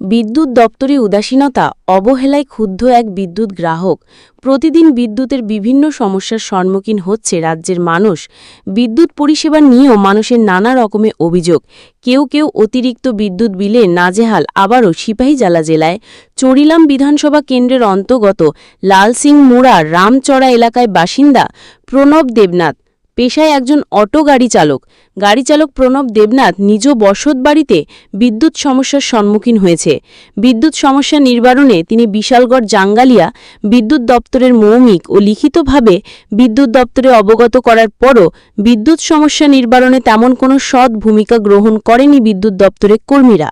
বিদ্যুৎ দপ্তরে উদাসীনতা অবহেলায় ক্ষুব্ধ এক বিদ্যুৎ গ্রাহক। প্রতিদিন বিদ্যুতের বিভিন্ন সমস্যার সম্মুখীন হচ্ছে রাজ্যের মানুষ। বিদ্যুৎ পরিষেবা নিয়েও মানুষের নানা রকমের অভিযোগ। কেউ কেউ অতিরিক্ত বিদ্যুৎ বিলে নাজেহাল আবারও সিপাহীজলা জেলায়। চরিলাম বিধানসভা কেন্দ্রের অন্তর্গত লালসিং মুড়া রামচড়া এলাকায় বাসিন্দা প্রণব দেবনাথ পেশায় একজন অটো গাড়ি চালক। গাড়ি চালক প্রণব দেবনাথ নিজ বসত বাড়িতে বিদ্যুৎ সমস্যার সম্মুখীন হয়েছে। বিদ্যুৎ সমস্যা নির্বারণে তিনি বিশালগড় জাঙ্গালিয়া বিদ্যুৎ দপ্তরের মৌমিক ও লিখিতভাবে বিদ্যুৎ দপ্তরে অবগত করার পরও বিদ্যুৎ সমস্যা নির্বারণে তেমন কোনো সৎ ভূমিকা গ্রহণ করেনি বিদ্যুৎ দপ্তরের কর্মীরা।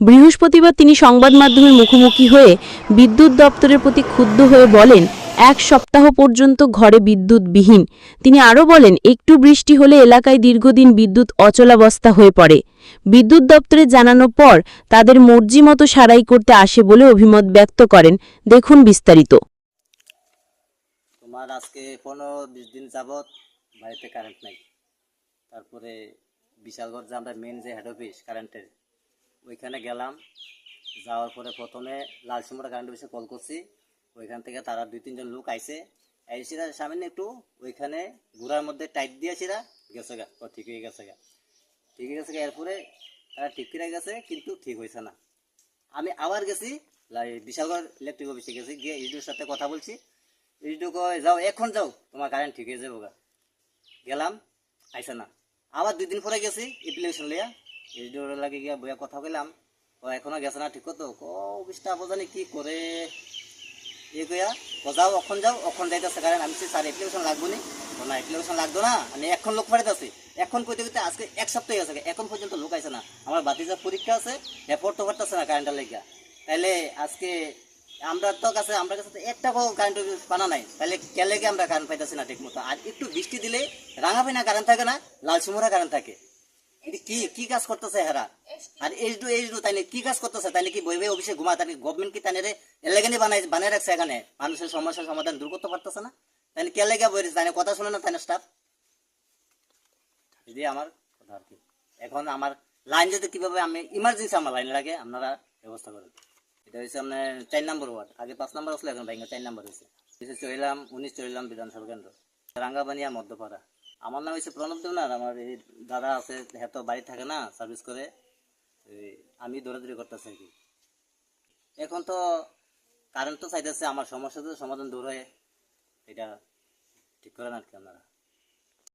বৃহস্পতিবার তিনি সংবাদ মাধ্যমের মুখোমুখি হয়ে বিদ্যুৎ দপ্তরের প্রতি ক্ষুব্ধ হয়ে বলেন এক সপ্তাহ পর্যন্ত ঘরে বিদ্যুৎবিহীন। তিনি আরও বলেন, একটু বৃষ্টি হলে এলাকায় দীর্ঘদিন বিদ্যুৎ অচলাবস্থা হয়ে পড়ে। বিদ্যুৎ দপ্তরে জানানোর পর তাদের মর্জি মতো সারাই করতে আসে বলে অভিমত ব্যক্ত করেন। দেখুন বিস্তারিত। তোমার আজকে পনেরো, বিশ দিন যাবৎ বাড়িতে কারেন্ট নাই। তারপরে বিশালগড় যে আমরা মেন যে হেড অফিস কারেন্টের ওইখানে গেলাম। যাওয়ার পরে প্রথমে লালসিমরা কারেন্ট অফিসে কল করছি। ওইখান থেকে তারা দুই, তিনজন লোক আইছে। আইসিরা সামনে একটু ওইখানে ঘোড়ার মধ্যে টাইট দিয়েছিরা গেছে গা। ও, ঠিক হয়ে গেছে গা। ঠিক হয়ে গেছে গা। এরপরে তারা ঠিক করে গেছে, কিন্তু ঠিক হয়েছে না। আমি আবার গেছি বিশালগড় ইলেকট্রিক অফিসে গেছি। গিয়ে ইডিওর সাথে কথা বলছি। ইডিও কয়, যাও, এখন যাও। তোমার কারেন্ট ঠিক হয়ে যাব গা। গেলাম, আইসে না। আবার দুই দিন পরে গেছি এপ্লিকেশন লিয়া ইডিওর লাগে গিয়ে বইয়া কথা কইলাম। ও, এখনও গেছে না ঠিক তো ও অফিসটা বোঝানি কি করে? এ কইয়া যাও অখন যাও অখন যাইতেছে কারণ আমি স্যার অ্যাপ্লিকেশন লাগবো নি না অ্যাপ্লিকেশন লাগতো না, আমি এখন লোক পাঠাইতেছি। এখন কইতে আজকে এক সপ্তাহ গেছে এখন পর্যন্ত লোক আইছে না। আমার বাতিজার পরীক্ষা আছে এরপর তো পারতেছে না কারেন্টের লেগা তাইলে আজকে আমরা তো কাছে, আমরা কাছে একটা কারেন্ট পানা নাই। তাহলে কেলেকে আমরা কারেন্ট পাইতেছি না ঠিক মতো আর একটু বৃষ্টি দিলে রাঙাবি না কারেন্ট থাকে না লাল সুমরা কারেন্ট থাকে। কি কি কাজ করতেছে হেরা? আর এইচ ডু এইচ ডু কি কাজ করতেছে? অফিসে ঘুমা গভর্নমেন্ট কি বানাই বানাই রাখছে এখানে? মানুষের সমস্যার সমাধান দূর করতে পারতেছে না? কে লেগে বই কথা শুনে না স্টাফ যদি আমার কথা আর কি। এখন আমার লাইন যদি কীভাবে আমি ইমার্জেন্সি আমার লাইন লাগে আপনারা ব্যবস্থা করেন এটা হচ্ছে আপনার চার নম্বর ওয়ার্ড আগে পাঁচ নম্বর আসলে, এখন ভাইঙ্গা চার নম্বর হয়েছে উনিশ চলিলাম বিধানসভা কেন্দ্র। রাঙ্গাবানিয়া, মধ্যপাড়া। আমার নাম হচ্ছে প্রণব দেবনাথ, আমার এই দাদা আছে হ্যাঁ তো বাড়ি থাকে না সার্ভিস করে। আমি দৌড়াদৌড়ি করতেছি আর কি। এখন তো কারেন্ট তো চাইতেছে, আমার সমস্যা তো সমাধান দূর হয়ে, এটা ঠিক করেন আর কি আপনারা।